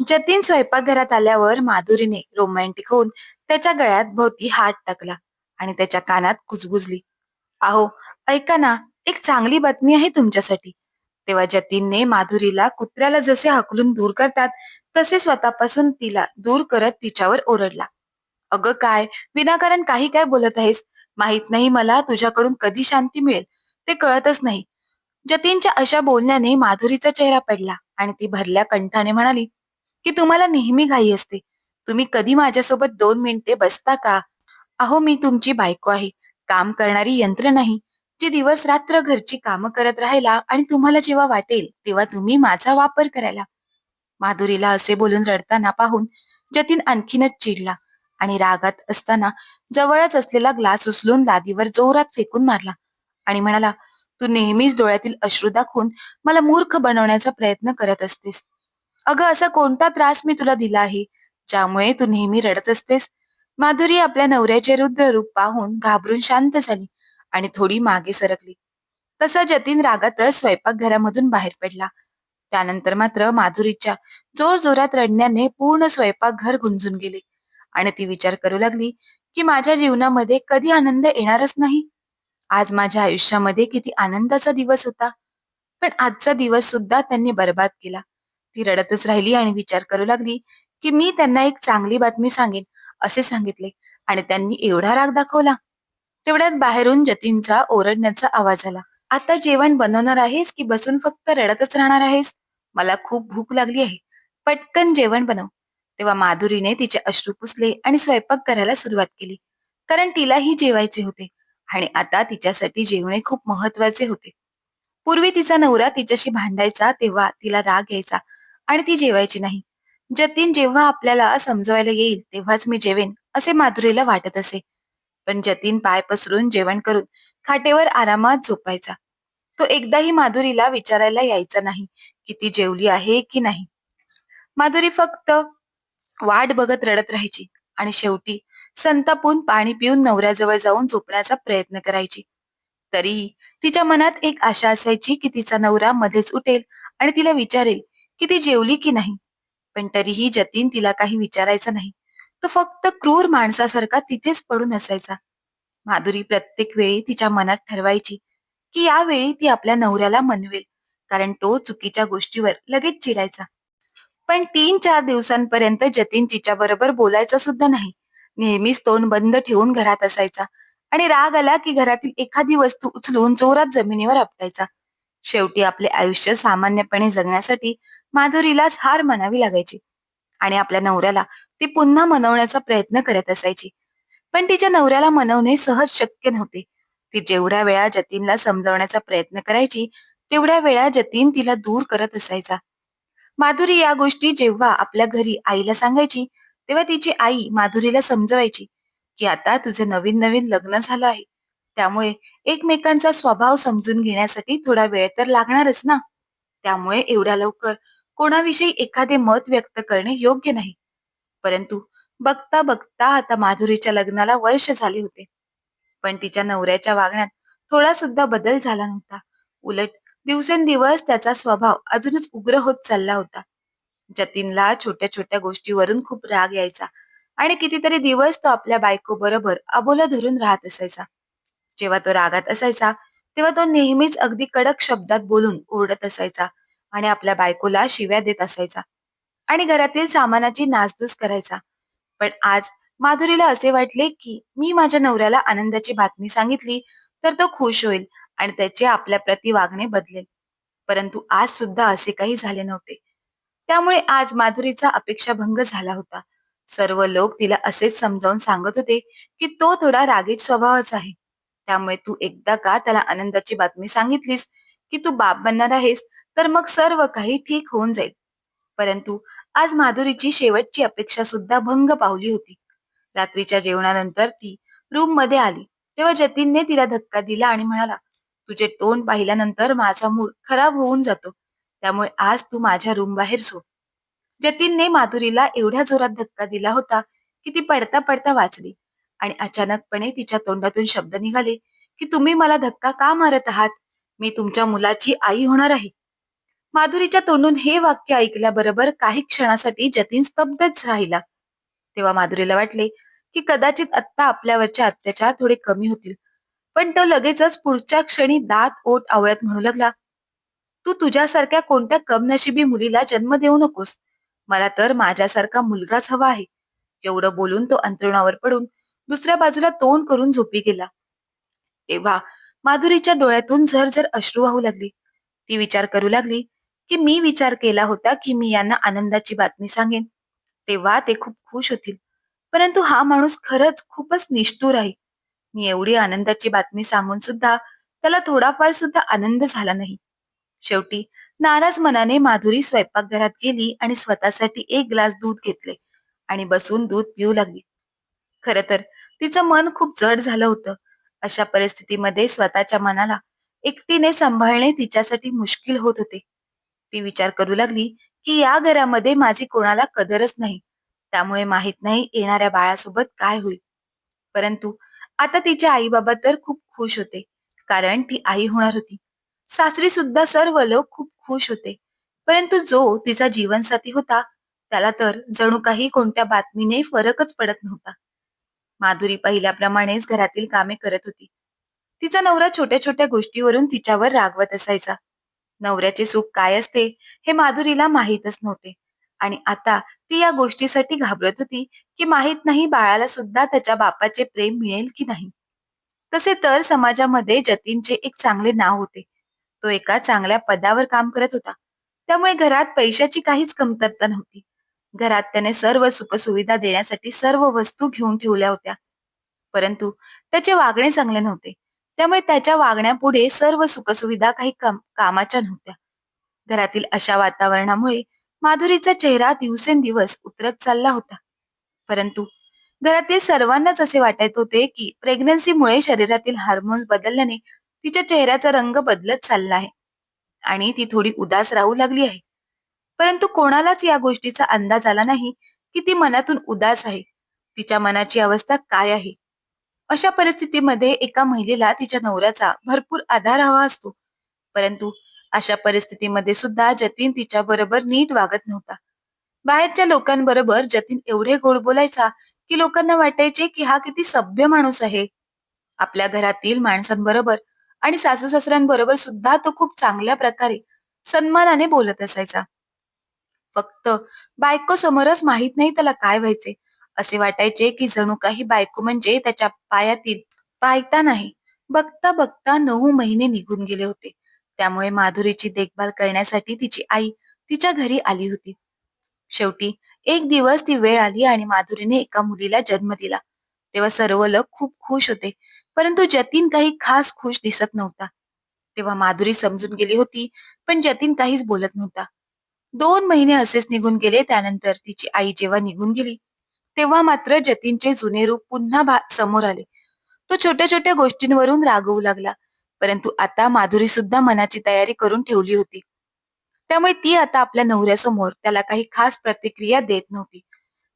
जतीन स्वयंपाकघरात आल्यावर माधुरीने रोमॅन्टिक होऊन त्याच्या गळ्यात भोवती हात टाकला आणि त्याच्या कानात कुजबुजली. आहो ऐका ना एक चांगली बातमी आहे तुमच्यासाठी. तेव्हा जतीनने माधुरीला कुत्र्याला जसे हकलून दूर करतात तसे स्वतःपासून तिला दूर करत तिच्यावर ओरडला. अगं काय विनाकारण काही काय बोलत आहेस? माहीत नाही मला तुझ्याकडून कधी शांती मिळेल ते कळतच नाही. जतीनच्या अशा बोलण्याने माधुरीचा चेहरा पडला आणि ती भरल्या कंठाने म्हणाली की तुम्हाला नेहमी घाई असते. तुम्ही कधी माझ्यासोबत दोन मिनिटे बसता का? अहो मी तुमची बायको आहे. काम करणारी यंत्र नाही. जी दिवस रात्र घरची कामं करत राहायला आणि तुम्हाला जेव्हा वाटेल तेव्हा तुम्ही माझा वापर करायला. माधुरीला असे बोलून रडताना पाहून जतीन आणखीनच चिडला आणि रागात असताना जवळच असलेला ग्लास उचलून लादीवर जोरात फेकून मारला आणि म्हणाला तू नेहमीच डोळ्यातील अश्रू दाखवून मला मूर्ख बनवण्याचा प्रयत्न करत असतेस. अगं असा कोणता त्रास मी तुला दिला आहे? ज्यामुळे तू नेहमी रडत असतेस? माधुरी आपल्या नवऱ्याचे रुद्र रूप पाहून घाबरून शांत झाली आणि थोडी मागे सरकली. तसा जतीन रागातच स्वयंपाकघरामधून बाहेर पडला. त्यानंतर मात्र माधुरीच्या जोर जोरात रडण्याने पूर्ण स्वयंपाकघर गुंजून गेले आणि ती विचार करू लागली की माझ्या जीवनामध्ये कधी आनंद येणारच नाही. आज माझ्या आयुष्यामध्ये किती आनंदाचा दिवस होता. पण आजचा दिवस सुद्धा त्यांनी बर्बाद केला. ती रडतच राहिली आणि विचार करू लागली की मी त्यांना एक चांगली बातमी सांगेन असे सांगितले आणि त्यांनी एवढा राग दाखवला. तेवढ्यात बाहेरून जतीनचा ओरडण्याचा आवाज आला. आता जेवण बनवणार आहेस की बसून फक्त रडतच राहणार आहेस? मला खूप भूक लागली आहे. पटकन जेवण बनव. तेव्हा माधुरीने तिचे अश्रू पुसले आणि स्वयंपाक करायला सुरुवात केली. कारण तिलाही जेवायचे होते आणि आता तिच्यासाठी जेवणे खूप महत्त्वाचे होते. पूर्वी तिचा नवरा तिच्याशी भांडायचा तेव्हा तिला राग यायचा. आणि ती जेवायची नाही. जतीन जेव्हा आपल्याला समजवायला येईल तेव्हाच मी जेवेन असे माधुरीला वाटत असे. पण जतीन पाय पसरून जेवण करून खाटेवर आरामात झोपायचा. तो एकदाही माधुरीला विचारायला यायचा नाही की ती जेवली आहे की नाही. माधुरी फक्त वाट बघत रडत राहायची आणि शेवटी संतापून पाणी पिऊन नवऱ्याजवळ जाऊन झोपण्याचा प्रयत्न करायची. तरीही तिच्या मनात एक आशा असायची की तिचा नवरा मध्येच उठेल आणि तिला विचारेल की ती जेवली की नाही? पण तरीही जतीन तिला काही विचारायचं नाही. तो फक्त क्रूर माणसासारखा तिथेच पडून असायचा. माधुरी प्रत्येक वेळी तिच्या मनात ठरवायची की यावेळी ती आपल्या नवऱ्याला मनवेल कारण तो चुकीच्या गोष्टीवर लगेच चिडायचा. पण तीन चार दिवसांपर्यंत जतीन तिच्या बरोबर बोलायचा सुद्धा नाही. नेहमीच तोंड बंद ठेवून घरात असायचा आणि राग आला की घरातील एखादी वस्तू उचलून जोरात जमिनीवर आपटायचा. शेवटी आपले आयुष्य सामान्यपणे जगण्यासाठी माधुरीलाच हार मनावी लागायची. आणि आपल्या नवऱ्याला ती पुन्हा मनवण्याचा प्रयत्न करत असायची. पण तिच्या नवऱ्याला मनवणे सहज शक्य नव्हते. ती जेवढ्या वेळा जतीनला समजवण्याचा प्रयत्न करायची तेवढ्या वेळा जतीन तिला दूर करत असायचा. माधुरी या गोष्टी जेव्हा आपल्या घरी आईला सांगायची तेव्हा तिची आई माधुरीला समजवायची की आता तुझं नवीन नवीन लग्न झालं आहे. त्यामुळे एकमेकांचा स्वभाव समजून घेण्यासाठी थोडा वेळ तर लागणारच ना. त्यामुळे एवढ्या लवकर कोणाविषयी एखादे मत व्यक्त करणे योग्य नाही. परंतु बघता बघता आता माधुरीच्या लग्नाला वर्ष झाले होते. पण तिच्या नवऱ्याच्या वागण्यात थोडा सुद्धा बदल झाला नव्हता. उलट दिवसेंदिवस त्याचा स्वभाव अजूनच उग्र होत चालला होता. जतीनला छोट्या छोट्या गोष्टीवरून खूप राग यायचा आणि कितीतरी दिवस तो आपल्या बायको बरोबर अबोला धरून राहत असायचा. जेव्हा तो रागात असायचा तेव्हा तो नेहमीच अगदी कडक शब्दात बोलून ओरडत असायचा. आणि आपल्या बायकोला शिव्या देत असायचा. आणि घरातील सामानाची नासधूस करायचा. पण आज माधुरीला असे वाटले की मी माझ्या नवऱ्याला आनंदाची बातमी सांगितली तर तो खुश होईल आणि त्याचे आपल्या प्रती वागणे बदलेल. परंतु आज सुद्धा असे काही झाले नव्हते. त्यामुळे आज माधुरीचा अपेक्षाभंग झाला होता. सर्व लोक तिला असेच समजावून सांगत होते की तो थोडा रागीट स्वभावाचा आहे. त्यामुळे तू एकदा का त्याला आनंदाची बातमी सांगितलीस? की तू बाप बनणार आहेस तर मग सर्व काही ठीक होऊन जाईल. परंतु आज माधुरीची शेवटची अपेक्षा सुद्धा भंग पावली होती. रात्रीच्या जेवणानंतर ती रूममध्ये आली. तेव्हा जतीनने तिला धक्का दिला आणि म्हणाला तुझे तोंड पाहिल्यानंतर माझा मूड खराब होऊन जातो. त्यामुळे आज तू माझ्या रूम बाहेर सो. जतीनने माधुरीला एवढ्या जोरात धक्का दिला होता की ती पडता पडता वाचली आणि अचानकपणे तिच्या तोंडातून शब्द निघाले की तुम्ही मला धक्का का मारत आहात? मी तुमच्या मुलाची आई होणार आहे. माधुरीच्या तोंडून हे वाक्य ऐकल्याबरोबर काही क्षणासाठी जतीन स्तब्धच राहिला. तेव्हा माधुरीला वाटले की कदाचित आत्ता आपल्यावरचे अत्याचार थोडे कमी होतील. पण तो लगेचच पुढच्या क्षणी दात ओट आवळत म्हणू लागला तू तुझ्यासारख्या कोणत्या कमनशिबी मुलीला जन्म देऊ नकोस. मला तर माझ्यासारखा मुलगाच हवा आहे. एवढं बोलून तो अंतरुणावर पडून दुसऱ्या बाजूला तोंड करून झोपी गेला. तेव्हा माधुरीच्या डोळ्यातून झरझर अश्रू वाहू लागली. ती विचार करू लागली की मी विचार केला होता की मी यांना आनंदाची बातमी सांगेन. तेव्हा ते खूप खुश होतील. परंतु हा माणूस खरंच खूपच निष्ठूर आहे. मी एवढी आनंदाची बातमी सांगून सुद्धा त्याला थोडाफार सुद्धा आनंद झाला नाही. शेवटी नाराज मनाने माधुरी स्वयंपाकघरात गेली आणि स्वतःसाठी एक ग्लास दूध घेतले आणि बसून दूध पिऊ लागली. खर तर तिचं मन खूप जड झालं होतं. अशा परिस्थितीमध्ये स्वतःच्या मनाला एकटीने सांभाळणे तिच्यासाठी मुश्किल होत होते. ती विचार करू लागली की या घरामध्ये माझी कोणाला कदरच नाही. त्यामुळे माहीत नाही येणाऱ्या बाळासोबत काय होईल. परंतु आता तिचे आई बाबा तर खूप खुश होते कारण ती आई होणार होती. सासरी सुद्धा सर्व लोक खूप खुश होते. परंतु जो तिचा जीवनसाथी होता त्याला तर जणू काही कोणत्या बातमीने फरकच पडत नव्हता. माधुरी पहिल्याप्रमाणेच घरातील कामे करत होती. तिचा नवरा छोट्या छोट्या गोष्टीवरून तिच्यावर रागवत असायचा. नवऱ्याचे सुख काय असते हे माधुरीला माहीतच नव्हते. आणि आता ती या गोष्टीसाठी घाबरत होती की माहीत नाही बाळाला सुद्धा त्याच्या बापाचे प्रेम मिळेल की नाही. तसे तर समाजामध्ये जतीनचे एक चांगले नाव होते. तो एका चांगल्या पदावर काम करत होता. त्यामुळे घरात पैशाची काहीच कमतरता नव्हती. घरात त्याने सर्व सुखसुविधा देण्यासाठी सर्व वस्तू घेऊन ठेवल्या होत्या. परंतु त्याचे वागणे चांगले नव्हते. त्यामुळे त्याच्या वागण्यापुढे सर्व सुखसुविधा काही काम कामाच्या नव्हत्या. घरातील अशा वातावरणामुळे माधुरीचा चेहरा दिवसेंदिवस उतरत चालला होता. परंतु घरातील सर्वांनाच असे वाटत होते की प्रेग्नन्सीमुळे शरीरातील हार्मोन्स बदलल्याने तिच्या चेहऱ्याचा रंग बदलत चालला आहे. आणि ती थोडी उदास राहू लागली आहे. परंतु कोणालाच या गोष्टीचा अंदाज आला नाही की ती मनातून उदास आहे. तिच्या मनाची अवस्था काय आहे? अशा परिस्थितीमध्ये एका महिलेला तिच्या नवऱ्याचा भरपूर आधार हवा असतो. परंतु अशा परिस्थितीमध्ये सुद्धा जतीन तिच्या बरोबर नीट वागत नव्हता. बाहेरच्या लोकांबरोबर जतीन एवढे गोड बोलायचा की लोकांना वाटायचे की हा किती सभ्य माणूस आहे. आपल्या घरातील माणसांबरोबर आणि सासू सासऱ्यांबरोबर सुद्धा तो खूप चांगल्या प्रकारे सन्मानाने बोलत असायचा. फक्त बायको समोरच माहीत नाही त्याला काय व्हायचे असे वाटायचे की जणू काही बायको म्हणजे त्याच्या पायातील पायता नाही. बघता बघता नऊ महिने निघून गेले होते. त्यामुळे माधुरीची देखभाल करण्यासाठी तिची आई तिच्या घरी आली होती. शेवटी एक दिवस ती वेळ आली आणि माधुरीने एका मुलीला जन्म दिला. तेव्हा सर्व लोक खूप खुश होते परंतु जतीन काही खास खुश दिसत नव्हता. तेव्हा माधुरी समजून गेली होती पण जतीन काहीच बोलत नव्हता. दोन महिने असेच निघून गेले त्यानंतर तिची आई जेव्हा निघून गेली तेव्हा मात्र जतीनचे जुने रूप पुन्हा समोर आले. तो छोट्या छोट्या गोष्टींवरून रागवू लागला परंतु आता माधुरी सुद्धा मनाची तयारी करून ठेवली होती. त्यामुळे ती आता आपल्या नवऱ्यासमोर त्याला काही खास प्रतिक्रिया देत नव्हती.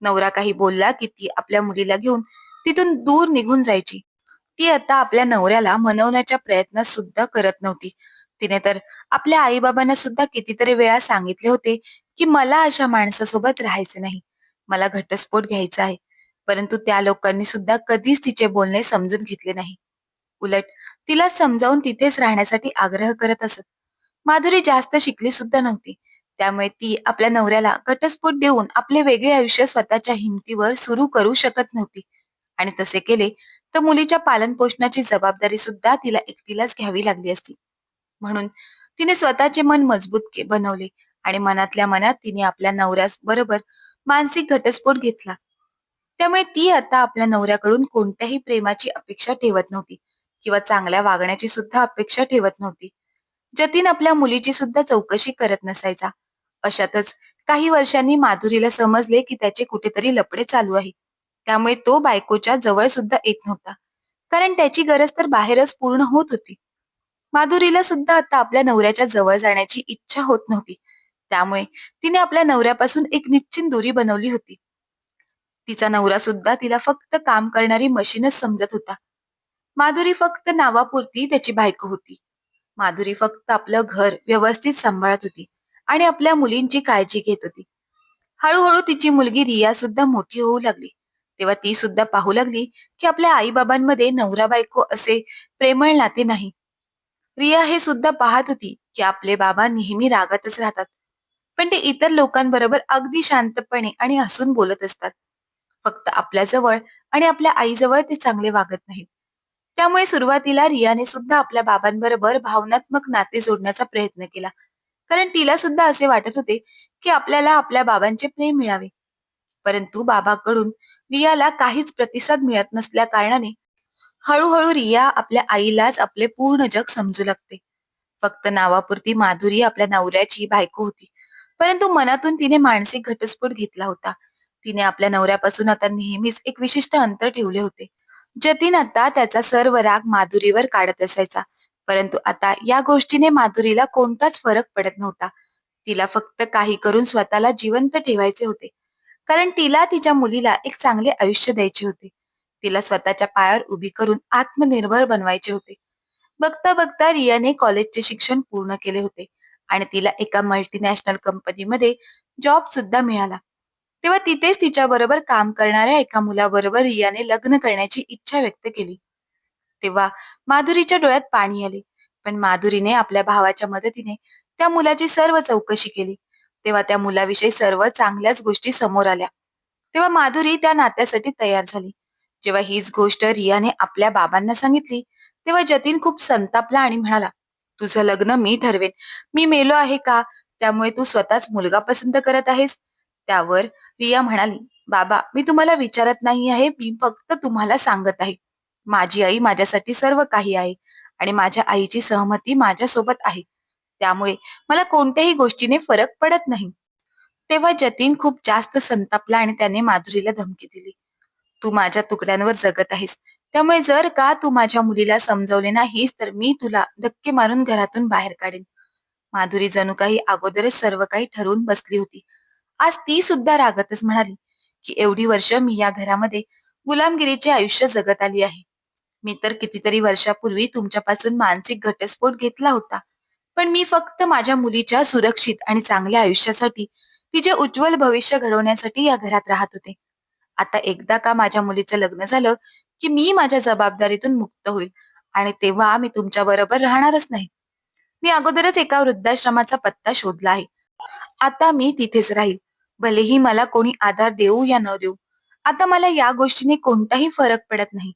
नवरा काही बोलला की ती आपल्या मुलीला घेऊन तिथून दूर निघून जायची. ती आता आपल्या नवऱ्याला मनवण्याच्या प्रयत्नात सुद्धा करत नव्हती. तिने तर आपल्या आईबाबांना सुद्धा कितीतरी वेळा सांगितले होते की मला अशा माणसासोबत राहायचे नाही. मला घटस्फोट घ्यायचा आहे. परंतु त्या लोकांनी सुद्धा कधीच तिचे बोलणे समजून घेतले नाही. उलट तिला समजावून तिथेच राहण्यासाठी आग्रह करत असत. माधुरी जास्त शिकली सुद्धा नव्हती. त्यामुळे ती आपल्या नवऱ्याला घटस्फोट देऊन आपले वेगळे आयुष्य स्वतःच्या हिमतीवर सुरू करू शकत नव्हती. आणि तसे केले तर मुलीच्या पालन पोषणाची जबाबदारी सुद्धा तिला एकटीलाच घ्यावी लागली असती. म्हणून तिने स्वतःचे मन मजबूत बनवले आणि मनातल्या मनात तिने आपल्या नवऱ्यास बरोबर मानसिक घटस्फोट घेतला. त्यामुळे ती आता आपल्या नवऱ्याकडून कोणत्याही प्रेमाची अपेक्षा ठेवत नव्हती किंवा चांगल्या वागण्याची सुद्धा अपेक्षा ठेवत नव्हती. जतीन आपल्या मुलीची सुद्धा चौकशी करत नसायचा. अशातच काही वर्षांनी माधुरीला समजले की त्याचे कुठेतरी लपडे चालू आहे. त्यामुळे तो बायकोच्या जवळ सुद्धा येत नव्हता. कारण त्याची गरज तर बाहेरच पूर्ण होत होती. माधुरीला सुद्धा आता आपल्या नवऱ्याच्या जवळ जाण्याची इच्छा होत नव्हती. त्यामुळे तिने आपल्या नवऱ्यापासून एक निश्चित दुरी बनवली होती. तिचा नवरा सुद्धा तिला फक्त काम करणारी मशीनच समजत होता. माधुरी फक्त नावापुरती त्याची बायको होती. माधुरी फक्त आपलं घर व्यवस्थित सांभाळत होती आणि आपल्या मुलींची काळजी घेत होती. हळूहळू तिची मुलगी रिया सुद्धा मोठी होऊ लागली. तेव्हा ती सुद्धा पाहू लागली की आपल्या आईबाबांमध्ये नवरा बायको असे प्रेमळ नाते नाही. रिया हे सुद्धा पाहत होती की आपले बाबा नेहमी रागातच राहतात. पण ते इतर लोकांबरोबर अगदी शांतपणे आणि हसून बोलत असतात. फक्त आपल्या जवळ आणि आपल्या आईजवळ ते चांगले वागत नाहीत. त्यामुळे सुरुवातीला रियाने सुद्धा आपल्या बाबांबरोबर भावनात्मक नाते जोडण्याचा प्रयत्न केला. कारण तिला सुद्धा असे वाटत होते की आपल्याला आपल्या बाबांचे प्रेम मिळावे. परंतु बाबाकडून रियाला काहीच प्रतिसाद मिळत नसल्या कारणाने हळूहळू रिया आपल्या आईलाच आपले पूर्ण जग समजू लागते. फक्त नावापुरती माधुरी आपल्या नवऱ्याची बायको होती. परंतु मनातून तिने मानसिक घटस्फोट घेतला होता. तिने आपल्या नवऱ्यापासून आता नेहमीच एक विशिष्ट अंतर ठेवले होते. जतीन आता त्याचा सर्व राग माधुरीवर काढत असायचा. परंतु आता या गोष्टीने माधुरीला कोणताच फरक पडत नव्हता. तिला फक्त काही करून स्वतःला जिवंत ठेवायचे होते. कारण तिला तिच्या मुलीला एक चांगले आयुष्य द्यायचे होते. तिला स्वतःच्या पायावर उभी करून आत्मनिर्भर बनवायचे होते. बघता बघता रियाने कॉलेजचे शिक्षण पूर्ण केले होते आणि तिला एका मल्टीनॅशनल कंपनीमध्ये जॉब सुद्धा मिळाला. तेव्हा तिथेच तिच्या बरोबर काम करणाऱ्या एका मुलाबरोबर रियाने लग्न करण्याची इच्छा व्यक्त केली. तेव्हा माधुरीच्या डोळ्यात पाणी आले पण माधुरीने आपल्या भावाच्या मदतीने त्या मुलाची सर्व चौकशी केली. तेव्हा त्या मुलाविषयी सर्व चांगल्याच गोष्टी समोर आल्या. तेव्हा माधुरी त्या नात्यासाठी तयार झाली. जेव्हा हीच गोष्ट रियाने आपल्या बाबांना सांगितली तेव्हा जतीन खूप संतापला आणि म्हणाला तुझं लग्न मी ठरवेन. मी मेलो आहे का? त्यामुळे तू स्वतःच मुलगा पसंत करत आहेस. त्यावर रिया म्हणाली बाबा मी तुम्हाला विचारत नाही आहे. मी फक्त तुम्हाला सांगत आहे. माझी आई माझ्यासाठी सर्व काही आहे आणि माझ्या आईची सहमती माझ्यासोबत आहे. त्यामुळे मला कोणत्याही गोष्टीने फरक पडत नाही. तेव्हा जतीन खूप जास्त संतापला आणि त्याने माधुरीला धमकी दिली. तू माझ्या तुकड्यांवर जगत आहेस. त्यामुळे जर का तू माझ्या मुलीला समजवले नाहीस तर मी तुला धक्के मारून घरातून बाहेर काढेन. माधुरी जणू काही अगोदरच सर्व काही ठरवून बसली होती. आज ती सुद्धा रागतच म्हणाली की एवढी वर्ष मी या घरामध्ये गुलामगिरीचे आयुष्य जगत आली आहे. मी तर कितीतरी वर्षापूर्वी तुमच्यापासून मानसिक घटस्फोट घेतला होता. पण मी फक्त माझ्या मुलीच्या सुरक्षित आणि चांगल्या आयुष्यासाठी तिचे उज्ज्वल भविष्य घडवण्यासाठी या घरात राहत होते. आता एकदा का माझ्या मुलीचं लग्न झालं की मी माझ्या जबाबदारीतून मुक्त होईल आणि तेव्हा मी तुमच्या बरोबर राहणारच नाही. मी अगोदरच एका वृद्धाश्रमाचा पत्ता शोधला आहे. आता मी तिथेच राहील. भलेही मला कोणी आधार देऊ या न देऊ. आता मला या गोष्टीने कोणताही फरक पडत नाही.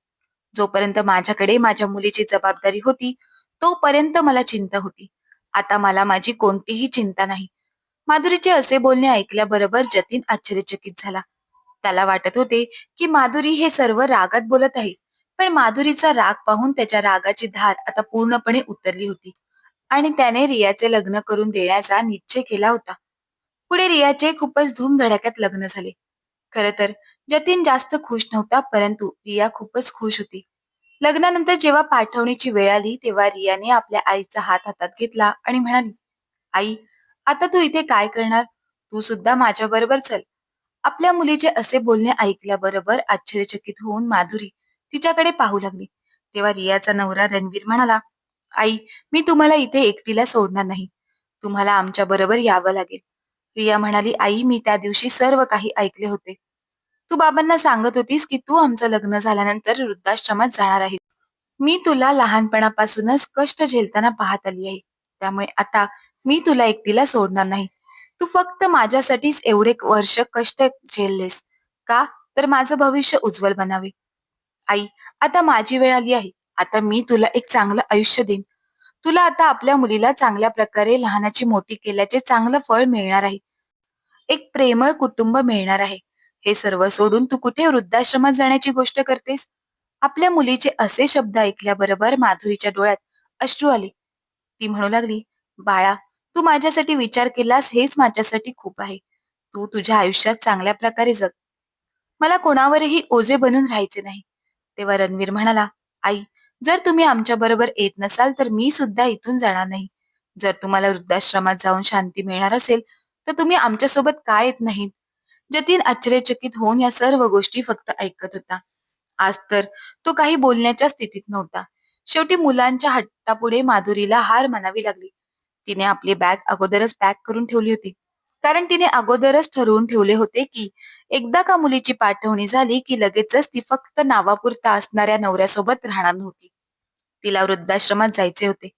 जोपर्यंत माझ्याकडे माझ्या मुलीची जबाबदारी होती तोपर्यंत मला चिंता होती. आता मला माझी कोणतीही चिंता नाही. माधुरीचे असे बोलणे ऐकल्याबरोबर जतीन आश्चर्यचकित झाला. त्याला वाटत होते की माधुरी हे सर्व रागात बोलत आहे. पण माधुरीचा राग पाहून त्याच्या रागाची धार आता पूर्णपणे उतरली होती. आणि त्याने रियाचे लग्न करून देण्याचा निश्चय केला होता. पुढे रियाचे खूपच धूमधडाक्यात लग्न झाले. खर तर जतीन जास्त खुश नव्हता परंतु रिया खूपच खुश होती. लग्नानंतर जेव्हा पाठवणीची वेळ आली तेव्हा रियाने आपल्या आईचा हात हातात घेतला आणि म्हणाली आई आता तू इथे काय करणार? तू सुद्धा माझ्या बरोबर चल. आपल्या मुलीचे असे बोलणे ऐकल्याबरोबर आश्चर्यचकित होऊन माधुरी तिच्याकडे पाहू लागली. तेव्हा रियाचा नवरा रणवीर म्हणाला आई मी तुम्हाला इथे एकटीला सोडणार नाही. तुम्हाला आमच्या बरोबर यावं लागेल. रिया म्हणाली आई मी त्या दिवशी सर्व काही ऐकले होते. तू बाबांना सांगत होतीस की तू आमचं लग्न झाल्यानंतर वृद्धाश्रमात जाणार आहेस. मी तुला लहानपणापासूनच कष्ट झेलताना पाहत आली आहे. त्यामुळे आता मी तुला एकटीला सोडणार नाही. तू फक्त माझ्यासाठीच एवढे वर्ष कष्ट झेललेस का? तर माझं भविष्य उज्ज्वल बनावे. आई आता माझी वेळ आली आहे. आता मी तुला एक चांगलं आयुष्य देईन. तुला आता आपल्या मुलीला चांगल्या प्रकारे लहानाची मोठी केल्याचे चांगलं फळ मिळणार आहे. एक प्रेमळ कुटुंब मिळणार आहे. हे सर्व सोडून तू कुठे वृद्धाश्रमात जाण्याची गोष्ट करतेस? आपल्या मुलीचे असे शब्द ऐकल्याबरोबर माधुरीच्या डोळ्यात अश्रू आले. ती म्हणू लागली बाळा तू माझ्यासाठी विचार केलास हेच माझ्यासाठी खूप आहे. तू तुझ्या आयुष्यात चांगल्या प्रकारे जग. मला कोणावरही ओझे बनून राहायचे नाही. तेव्हा रणवीर म्हणाला आई जर तुम्ही आमच्या बरोबर येत नसाल तर मी सुद्धा इथून जाणार नाही. जर तुम्हाला वृद्धाश्रमात जाऊन शांती मिळणार असेल तर तुम्ही आमच्यासोबत का येत नाहीत? जतीन आश्चर्यचकित होऊन या सर्व गोष्टी फक्त ऐकत होता. आज तर तो काही बोलण्याच्या स्थितीत नव्हता. शेवटी मुलांच्या हट्टापुढे माधुरीला हार मानावी लागली. तिने आपली बॅग अगोदरच पॅक करून ठेवली होती. कारण तिने अगोदरच ठरवून ठेवले होते की एकदा का मुलीची पाठवणी झाली की लगेचच ती फक्त नावापुरता असणाऱ्या नवऱ्यासोबत राहणार नव्हती. तिला वृद्धाश्रमात जायचे होते.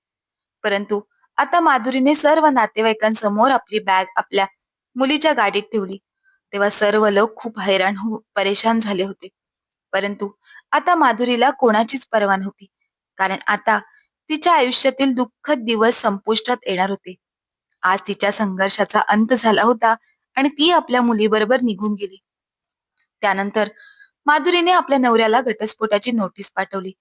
परंतु आता माधुरीने सर्व नातेवाईकांसमोर आपली बॅग आपल्या मुलीच्या गाडीत ठेवली. तेव्हा सर्व लोक खूप हैराण हो परेशान झाले होते. परंतु आता माधुरीला कोणाचीच पर्वा नव्हती. कारण आता तिच्या आयुष्यातील दुःखद दिवस संपुष्टात येणार होते. आज तिच्या संघर्षाचा अंत झाला होता आणि ती आपल्या मुलीबरोबर निघून गेली. त्यानंतर माधुरीने आपल्या नवऱ्याला घटस्फोटाची नोटीस पाठवली.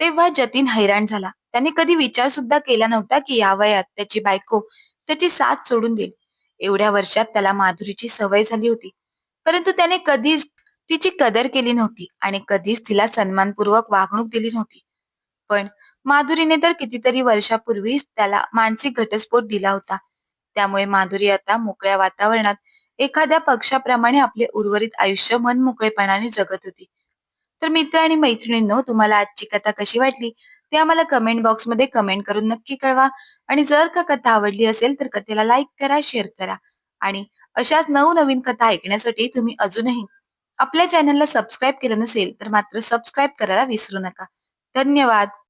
तेव्हा जतीन हैराण झाला. त्याने कधी विचार सुद्धा केला नव्हता की या वयात त्याची बायको त्याची साथ सोडून देईल. एवढ्या वर्षात त्याला माधुरीची सवय झाली होती. परंतु त्याने कधीच तिची कदर केली नव्हती आणि कधीच तिला सन्मानपूर्वक वागणूक दिली नव्हती. पण माधुरीने तर कितीतरी वर्षापूर्वीच त्याला मानसिक घटस्फोट दिला होता. त्यामुळे माधुरी आता मोकळ्या वातावरणात एखाद्या पक्षाप्रमाणे आपले उर्वरित आयुष्य मन मोकळेपणाने जगत होती. तर मित्र आणि मैत्रिणींनो तुम्हाला आजची कथा कशी वाटली? ते आम्हाला कमेंट बॉक्समध्ये कमेंट करून नक्की कळवा. आणि जर का कथा आवडली असेल तर कथेला लाईक करा शेअर करा. आणि अशाच नवनवीन कथा ऐकण्यासाठी तुम्ही अजूनही आपल्या चॅनलला सबस्क्राईब केलं नसेल तर मात्र सबस्क्राईब करायला विसरू नका. धन्यवाद.